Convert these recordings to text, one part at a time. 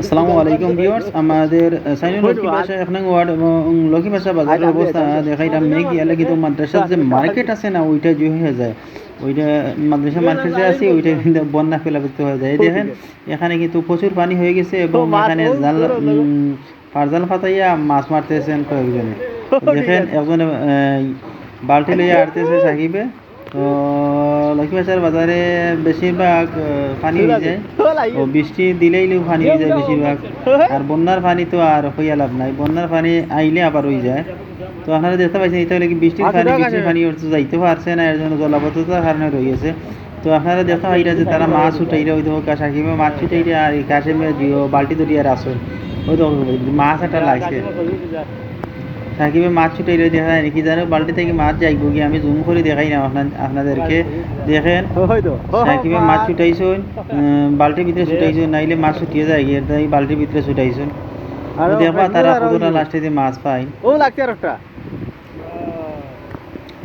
আসসালামু আলাইকুম ভিউয়ার্স আমাদের সাইনুল লক্ষ্মী ভাষা এক নং ওয়ার্ড এবং লক্ষ্মী ভাষা বাজারের অবস্থা মেঘ কিন্তু মাদ্রাসার যে মার্কেট আছে না ওইটা যে হয়ে যায়। ওইটা মাদ্রাসা মার্কেট যে আছে ওইটা কিন্তু বন্যা হয়ে যায়। দেখেন এখানে কিন্তু প্রচুর পানি হয়ে গেছে এবং এখানে জাল ফাতাইয়া মাছ মারতেছেন কয়েকজনে। দেখেন একজন বালতি লইয়া আড়তেছে সাকিবে। তো লক্ষ্মী ভাষার বাজারে বেশিরভাগ পানি হয়ে যায়। ও বৃষ্টি দিলেই পানি হয়ে যায় বেশিরভাগ। আর বন্যার পানি তো আর হইয়া লাভ নাই। বন্যার পানি আইলে আবার হয়ে যায়। তো আপনারা দেখতে পাচ্ছেন এটা হলে কি বৃষ্টির পানি বৃষ্টির পানি তো যাইতে পারছে না এর জন্য জলাবদ্ধতার কারণে রয়েছে তো আপনারা দেখতে পাইরা যে তারা মাছ উঠাইরা ওই দেখো সাকিবে মাছ উঠাইরা আর কাশেমে বালতি ধরিয়া আসুন ওই দেখো মাছ একটা লাগছে। সাকিবে মাছ ছুটাইলে দেখা যায় নাকি? জানো বালতি থেকে মাছ যাইব কি আমি জুম করে দেখাই না আপনাদেরকে। দেখেন সাকিবে মাছ ছুটাইছুন বালতির ভিতরে ছুটাইছুন নাইলে মাছ ছুটিয়ে যায় গিয়ে। তাই বালতির ভিতরে ছুটাইছুন। দেখবা তারা কতটা লাস্টে যে মাছ পায়। ও লাগছে আর একটা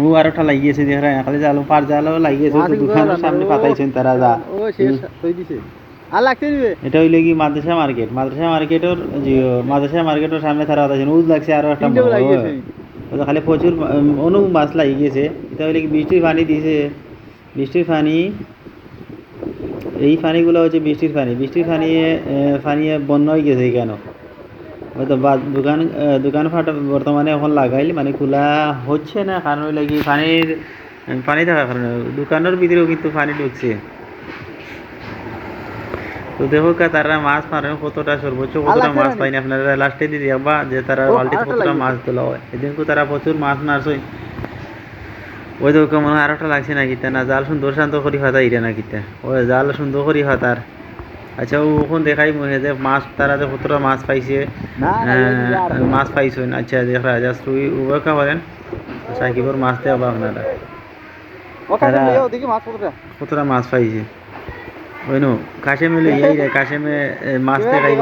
ও আর একটা লাগিয়েছে দেখা খালি জালো পার জালো লাগিয়েছে দোকানের সামনে পাতাইছেন তারা যা। ও শেষ। হয়ে দিছে। এটা হইলে কি মাদ্রাসা মার্কেট? মাদ্রাসা মার্কেটের মাদ্রাসা মার্কেটের সামনে তারা পাতাইছেন উজ লাগছে আরও একটা তিনটেও বড়। লাগিয়েছে। ও তো খালি প্রচুর মাছ লাগি গেছে এটা হইলে কি বৃষ্টির পানি দিছে বৃষ্টির পানি এই পানিগুলো হচ্ছে বৃষ্টির পানি। বৃষ্টির পানি পানি বন্য হয়ে গেছে কেন? হয়তো বা দোকান আহ, দোকানপাট বর্তমানে এখন লাগাইল মানে খোলা হচ্ছে না। কারণ হইলে কি পানির পানি থাকার কারণে। দোকানের ভিতরেও কিন্তু পানি ঢুকছে। তো দেখো কা তারা মাছ মারে কতটা সর্বোচ্চ কতটা মাছ পাইনি? আপনারা লাস্টে দিয়ে দেখবা যে তারা বালতিতে কতটা মাছ তোলা হয় এদিনকে তারা প্রচুর মাছ মারছে। ওই তো কেমন আর একটা লাগছে না কিতা? না জাল সুন্দর শান্ত করি হাতা ইরে না কিতা? ওই জাল সুন্দর করি হাতার আচ্ছা ও ওখান দেখাই মনে যে মাছ তারা যে কতটা মাছ পাইছে। না, না, ওই যে আর- আহ, মাছ পাইছেন আচ্ছা দেখা জাস্ট তুই উভয়কা করেন সাকিবর মাছ দেওয়া আপনারা। কতটা মাছ পাইছে। ওই নো কাশেমে এই রে কাশেমে মাছ দেখাইব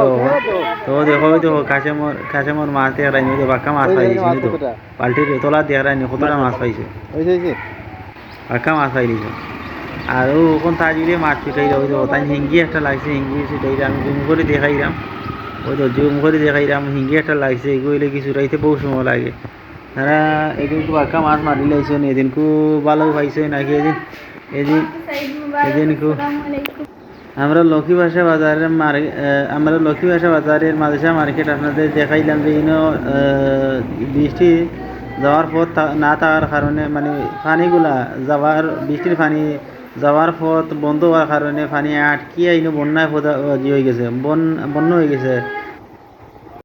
তো দেখো দেখো কাশেমর কাশেমর মাছ দেখাই নি বাক্কা মাছ পাইছে তো? পাল্টির তোলা দেখাই নি কতটা মাছ পাইছে। বাক্কা মাছ পাইলিছে আর ওখান তাজুড়ে মাছ ছুটাই ওই দেখো তাই হিঙ্গি একটা লাগছে হিঙ্গি ছুটাই আমি জুম করে দেখাইলাম ওই তো জুম করে দেখাইলাম হিঙ্গি একটা লাগছে এগুলো কি ছুটাইতে বহু সময় লাগে। তারা এদিনকু বাক্কা মাছ মারি লাইছেন এদিনকু ভালো পাইছে নাকি এদিন? এদিন এদিনকু আমরা লক্ষ্মী ভাষা বাজারের মার আমরা লক্ষ্মী ভাষা বাজারের মাদেশা মার্কেট আপনাদের দেখাইলাম যে ইনো বৃষ্টি যাওয়ার পথ না থাকার কারণে মানে পানিগুলা যাওয়ার, বৃষ্টির পানি যাওয়ার পথ বন্ধ হওয়ার কারণে পানি আটকিয়ে ইনো বন্যায় হয়ে গেছে, বন বন্য হয়ে গেছে।